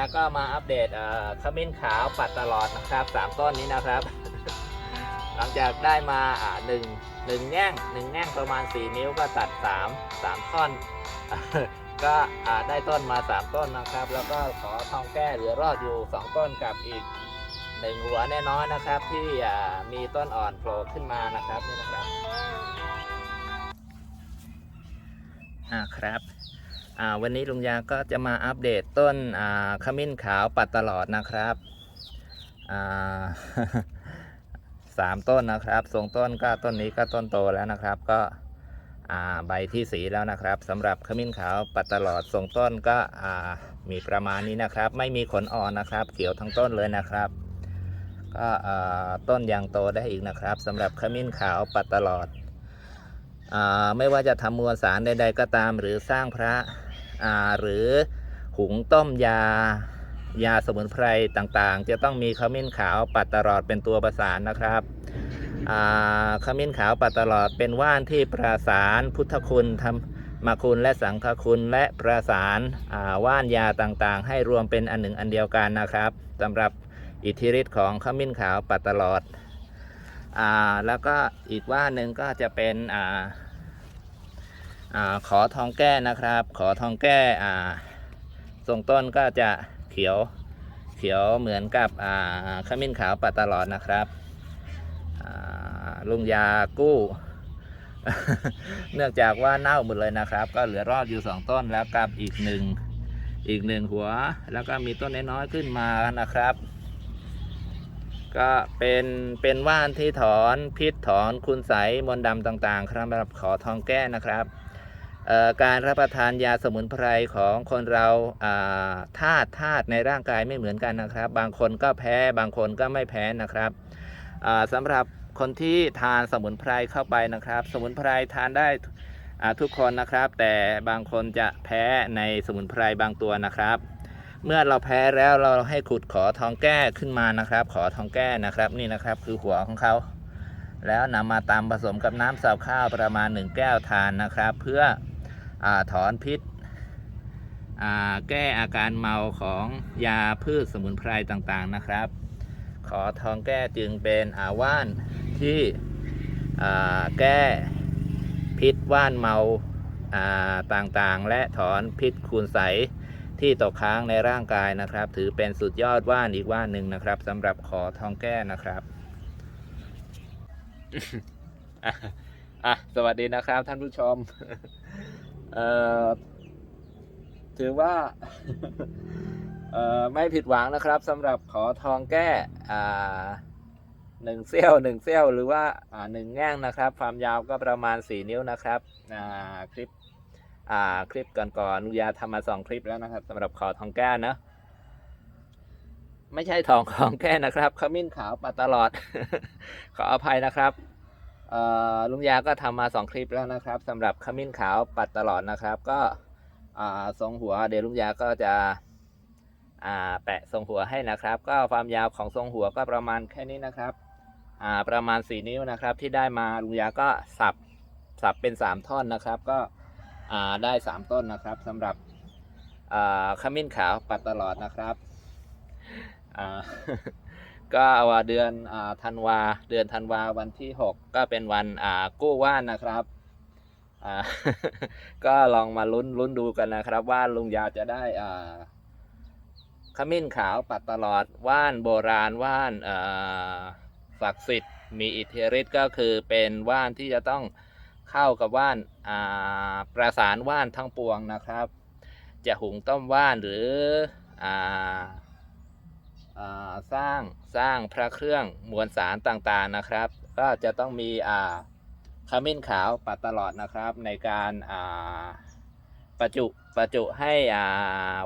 าก็มาอัปเดตเอ่อขมิ้นขาวปัดตลอดนะครับสามต้นนี้นะครับ หลังจากได้มาอ่าหนึ่งหนึ่งแง่งหนึ่งแง่งประมาณ 4 นิ้วก็ตัด 3 3ท่อน ก็อ่าได้ต้นมา 3 ต้นนะครับ แล้วก็ขอทองแก้เหลือรอดอยู่ 2 ต้นกับอีกหนึ่งหัวแน่นอนนะครับที่อ่ามีต้นอ่อนโผล่ขึ้นมานะครับนี่นะครับอ่าครับ วันนี้ลุงยาก็จะมาอัปเดตต้นขมิ้นขาวปัดตลอดนะครับสามต้นนะครับทรงต้นก็ต้นนี้ก็ต้นโตแล้วนะครับ ก็ใบที่สีแล้วนะครับสำหรับขมิ้นขาวปัดตลอดทรงต้นก็มีประมาณนี้นะครับ ไม่มีขนอ่อนนะครับ เขียวทั้งต้นเลยนะครับ ก็ต้นยังโตได้อีกนะครับสำหรับขมิ้นขาวปัดตลอดอไม่ว่าจะทำมวลสารใด ๆ ก็ตามหรือสร้างพระ หรือหุงต้มยา ยาสมุนไพรต่างๆ จะต้องมีขมิ้นขาวปัดตลอดเป็นตัวประสานนะครับขมิ้นขาวปัดตลอดเป็นว่านที่ประสานพุทธคุณธรรมคุณและสังฆคุณและประสานาว่านยาต่างๆ ให้รวมเป็นอันหนึ่งอันเดียวกันนะครับสำหรับอิทธิฤทธิ์ของขมิ้นขาวปัดตลอดอแล้วก็อีกว่านหนึ่งก็จะเป็นอ่า อขอทองแก้นะครับ ขอทองแก้อ่ทรงต้นก็จะเขียวเขียวเหมือนกับขมิ้นขาวปัดตลอดนะครับลุงยากู้ เนื่องจากว่าเน่าหมดเลยนะครับ ก็เหลือรอดอยู่ 2 ต้นแล้วกับอีกหนึ่งอีกหนึ่งหัว แล้วก็มีต้นน้อยๆขึ้นมานะครับ ก็เป็นเป็นว่านที่ถอนพิษถอนคุณใสมนต์ดำต่างๆ ครับสำหรับขอทองแก้นะครับ การรับประทานยาสมุนไพรของคนเราธาตุธาตุในร่างกายไม่เหมือนกันนะครับ บางคนก็แพ้บางคนก็ไม่แพ้นะครับอ่าสำหรับคนที่ทานสมุนไพรเข้าไปนะครับ สมุนไพรทานได้ทุกคนนะครับ แต่บางคนจะแพ้ในสมุนไพรบางตัวนะครับ เมื่อเราแพ้แล้วเราให้ขุดขอทองแก้ขึ้นมานะครับ ขอทองแก้นะครับนี่นะครับคือหัวของเขาแล้วนำมาตำผสมกับน้ำสับข้าวประมาณ 1 แก้วทานนะครับ เพื่อ ถอนพิษ แก้อาการเมาของยาพืชสมุนไพรต่างๆนะครับ ขอทองแก้จึงเป็นอาว่านที่แก้พิษว่านเมาาต่างๆ และถอนพิษคูณใสที่ตกค้างในร่างกายนะครับ ถือเป็นสุดยอดว่านอีกว่านหนึ่งนะครับสำหรับขอทองแก้นะครับอะสวัสดีนะครับท่านผู้ชม ถือว่าไม่ผิดหวังนะครับสำหรับขอทองแก้หนึ่งเซี่ยวหนึ่งเซี่ยวหรือว่าหนึ่งแง่งนะครับ ความยาวก็ประมาณ 4 นิ้วนะครับคลิปคลิปก่อนๆลุงยาทำมาสองคลิปแล้วนะครับสำหรับขอทองแก้นะไม่ใช่ทองของแก้นะครับขมิ้นขาวปัดตลอด ขออภัยนะครับ ลุงยาก็ทำมาสองคลิปแล้วนะครับสำหรับขมิ้นขาวปัดตลอดนะครับ ก็ทรงหัวเดี๋ยวลุงยาก็จะแปะทรงหัวให้นะครับ ก็ความยาวของทรงหัวก็ประมาณแค่นี้นะครับประมาณ 4 นิ้วนะครับ ที่ได้มาลุงยาก็สับสับเป็น 3 ท่อนนะครับ ก็ได้ 3 ต้นนะครับสำหรับขมิ้นขาวปัดตลอดนะครับ ก็ว่าเดือนธันวาเดือนธันวาวันที่ 6 ก็เป็นวันอ่ากู้ว่านนะครับก็ลองมาลุ้นลุ้นดูกันนะครับ ว่าลุงยาจะได้อ่าขมิ้นขาวปัดตลอดว่านโบราณว่านอ่าศักดิ์สิทธิ์มีอิทธิฤทธิ์ก็คือเป็นว่านที่จะต้องเข้ากับว่านอ่าประสานว่านทั้งปวงนะครับ จะหุงต้มว่านหรืออ่าอ่า สร้างสร้างพระเครื่องมวลสารต่างๆนะครับ ก็จะต้องมีขมิ้นขาวปัดตลอดนะครับในการาประจุประจุให้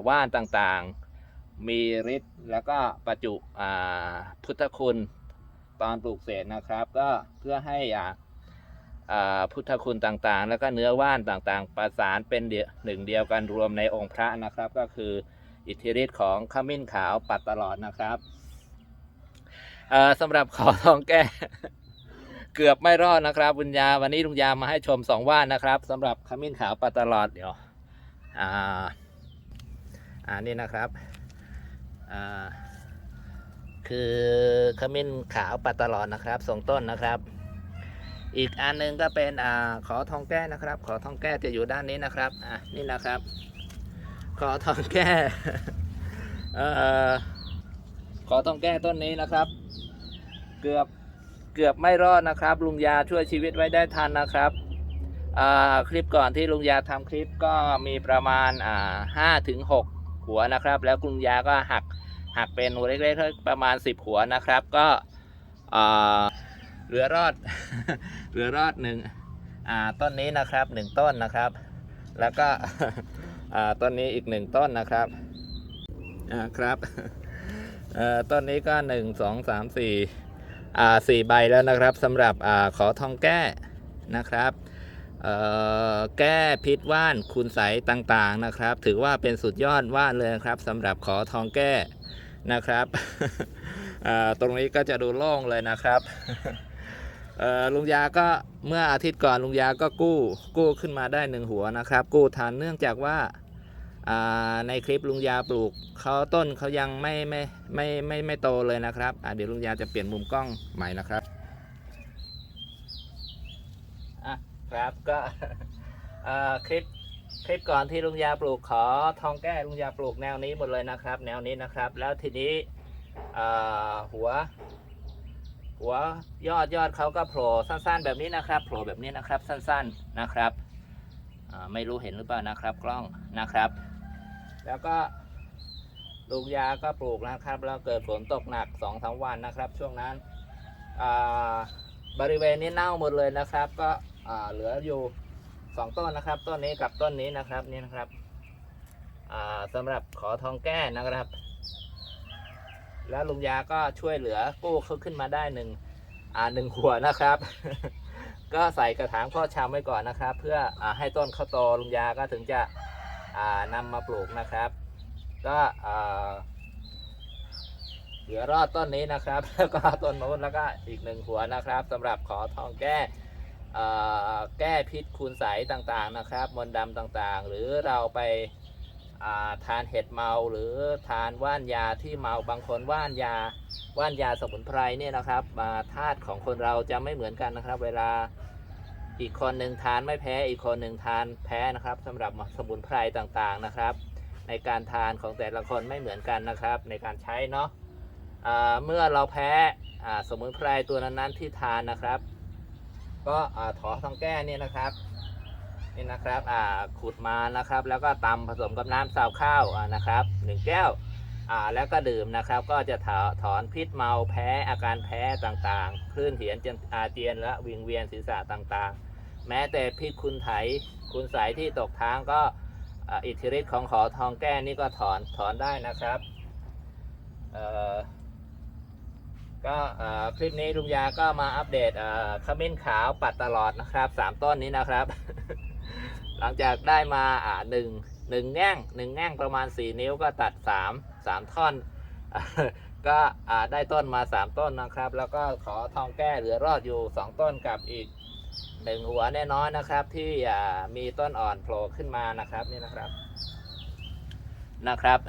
ว่านต่างๆ มีฤทธิ์แล้วก็ประจุพุทธคุณตอนปลูกเสกนะครับ ก็เพื่อให้อ่าพุทธคุณต่างๆ แล้วก็เนื้อว่านต่างๆ ประสานเป็นหนึ่งเดียวกันรวมในองค์พระนะครับก็คือ อิทธิฤทธิ์ของขมิ้นขาวปัดตลอดนะครับสำหรับขอทองแก้ เกือบไม่รอดนะครับบุญญาวันนี้ลุงยามาให้ชมสองว่านนะครับสำหรับขมิ้นขาวปัดตลอดเดี๋ยวอ่าอ่านี่นะครับอ่าคือขมิ้นขาวปัดตลอดนะครับทรงต้นนะครับ อีกอันหนึงก็เป็นอ่าขอทองแก้นะครับ ขอทองแก้จะอยู่ด้านนี้นะครับอะนี่นะครับ ขอทองแก้เอ่อขอทองแก้ต้นนี้นะครับ เกือบเกือบไม่รอดนะครับ ลุงยาช่วยชีวิตไว้ได้ทันนะครับคลิปก่อนที่ลุงยาทำคลิปก็มีประมาณห้าถึงหกหัวนะครับ แล้วลุงยาก็หักหักเป็นหัวเล็กๆประมาณ10หัวนะครับ ก็เหลือรอดเหลือรอดหนึ่งต้นนี้นะครับหนึ่งต้นนะครับ แล้วก็ ต้นนี้อีกหนึ่งต้นนะครับอ่าครับต้นนี้ก็หนึ่งสองสามสี่อ่าสี่ใบแล้วนะครับสำหรับอ่าขอทองแก้นะครับแก้พิษว่านคุณใสต่างๆนะครับ ถือว่าเป็นสุดยอดว่านเลยครับสำหรับขอทองแก้นะครับตรงนี้ก็จะดูโล่งเลยนะครับลุงยาก็เมื่ออาทิตย์ก่อนลุงยาก็กู้กู้ขึ้นมาได้หนึ่งหัวนะครับ กู้ทันเนื่องจากว่า ในคลิปลุงยาปลูกเขาต้นเขายังไม่ไม่ไม่ไม่ไม่โตเลยนะครับเดี๋ยวลุงยาจะเปลี่ยนมุมกล้องใหม่นะครับอะครับก็คลิปคลิปก่อนที่ลุงยาปลูกขอทองแก้ลุงยาปลูกแนวนี้หมดเลยนะครับ แนวนี้นะครับ แล้วทีนี้หัว หัวยอดยอดเขาก็โผล่สั้นๆ แบบนี้นะครับโผล่แบบนี้นะครับสั้นๆนะครับไม่รู้เห็นหรือเปล่านะครับกล้องนะครับ แล้วก็ลูกยาก็ปลูกนะครับ แล้วเกิดฝนตกหนัก2องสาวันนะครับ ช่วงนั้นบริเวณนี้เน่าหมดเลยนะครับ ก็เหลืออยู่2ต้นนะครับ ต้นนี้กับต้นนี้นะครับนี่นะครับอ่าสำหรับขอทองแก้นะครับ แล้วลุงยาก็ช่วยเหลือกู้เขาขึ้นมาได้หนึ่งหนึ่งหัวนะครับ ก็ใส่กระถางพ่อชำไว้ก่อนนะครับ เพื่ออให้ต้นเขาโตลุงยาก็ถึงจะ นำมาปลูกนะครับ ก็เหลือรอดต้นนี้นะครับ แล้วก็ต้นโน้นแล้วก็อีกหนึ่งหัวนะครับสำหรับขอทองแก้แก้พิษคุณใสต่างๆนะครับ มนดำต่างๆ หรือเราไปาทานเห็ดเมาหรือทานว่านยาที่เมาบางคนว่านยาว่านยาสมุนไพรเนี่ยนะครับมาธาตุของคนเราจะไม่เหมือนกันนะครับ เวลา อีกคนหนึ่งทานไม่แพ้อีกคนหนึ่งทานแพ้นะครับสำหรับสมุนไพรต่างๆนะครับ ในการทานของแต่ละคนไม่เหมือนกันนะครับ ในการใช้เนาะเมื่อเราแพ้สมุนไพรตัวนั้นๆที่ทานนะครับ ก็ถอทองแก้เนี่ยนะครับนี่นะครับขุดมานะครับ แล้วก็ตำผสมกับน้ำซาวข้าวนะครับหนึ่งแก้ว อ่าแล้วก็ดื่มนะครับ ก็จะถอถอนพิษเมาแพ้อาการแพ้ต่างๆ คลื่นเหียนจอาเจียนและวิงเวียนศีรษะต่างๆ แม้แต่พิษคุณไถคุณใสยที่ตกทางก็อิทธิฤทธิ์ของขอทองแก้นี่ก็ถอนถอนได้นะครับก็คลิปนี้ลุงยาก็มาอัปเดตขมิ้นขาวปัดตลอดนะครับสามต้นนี้นะครับ หลังจากได้มาอ่าหนึ่งหนึ่งแง่งหนึ่งแง่งประมาณ 4 นิ้วก็ตัด 3 3ท่อน ก็ได้ต้นมา3ต้นนะครับ แล้วก็ขอทองแก้เหลือรอดอยู่2ต้นกับอีกหนึ่งหัวแน่นอนนะครับ ที่มีต้นอ่อนโผล่ขึ้นมานะครับนี่นะครับนะครับ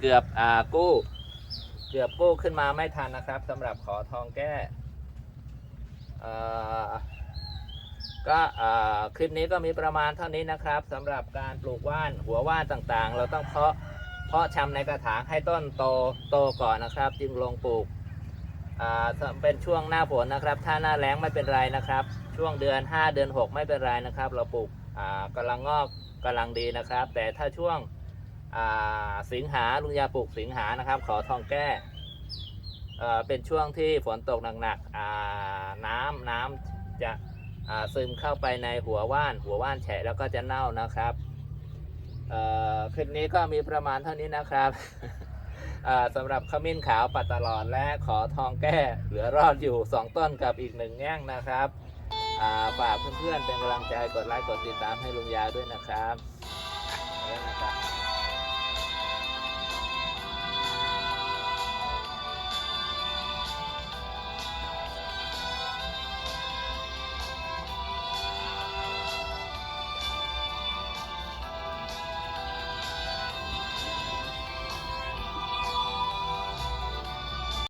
เกือบอ่ากู้ เกือบกู้ขึ้นมาไม่ทันนะครับสำหรับขอทองแก้ก็คลิปนี้ก็มีประมาณเท่านี้นะครับสำหรับการปลูกว่านหัวว่านต่างๆ เราต้องเพาะ เพาะชำในกระถางให้ต้นโตโตก่อนนะครับ จึงลงปลูกเป็นช่วงหน้าฝนนะครับ ถ้าหน้าแล้งไม่เป็นไรนะครับ ช่วงเดือน 5 เดือน 6 ไม่เป็นไรนะครับ เราปลูกอ่ากำลังงอกกำลังดีนะครับ แต่ถ้าช่วงสิงหาลุงยาปลูกสิงหานะครับ ขอทองแก้เป็นช่วงที่ฝนตกหนักๆอ่าน้ำน้ำจะซึมเข้าไปในหัวว่าน หัวว่านแฉะแล้วก็จะเน่านะครับ คลิปนี้ก็มีประมาณเท่านี้นะครับสำหรับขมิ้นขาวปัดตลอดและขอทองแก้เหลือรอดอยู่ 2 ต้นกับอีกหนึ่งแง่งนะครับฝากเพื่อนๆเป็นกำลังใจกดไลค์กดติดตามให้ลุงยาด้วยนะครับขอบคุณนะครับ